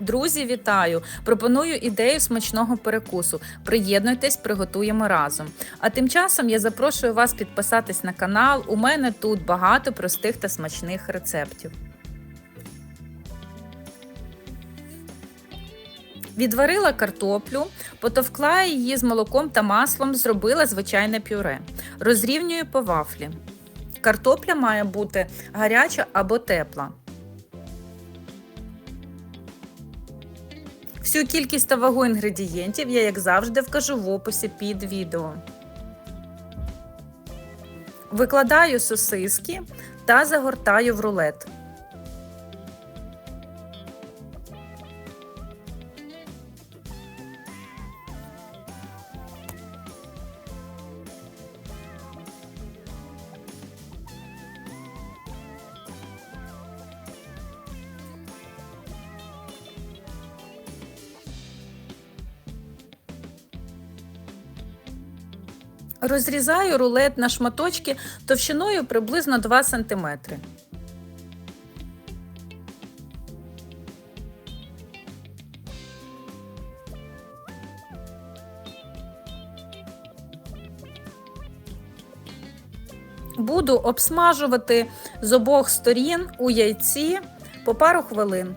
Друзі, вітаю! Пропоную ідею смачного перекусу. Приєднуйтесь, приготуємо разом. А тим часом я запрошую вас підписатись на канал. У мене тут багато простих та смачних рецептів. Відварила картоплю, потовкла її з молоком та маслом, зробила звичайне пюре. Розрівнюю по вафлі. Картопля має бути гаряча або тепла. Всю кількість та вагу інгредієнтів я, як завжди, вкажу в описі під відео. Викладаю сосиски та загортаю в рулет. Розрізаю рулет на шматочки товщиною приблизно 2 см. Буду обсмажувати з обох сторін у яйці по пару хвилин.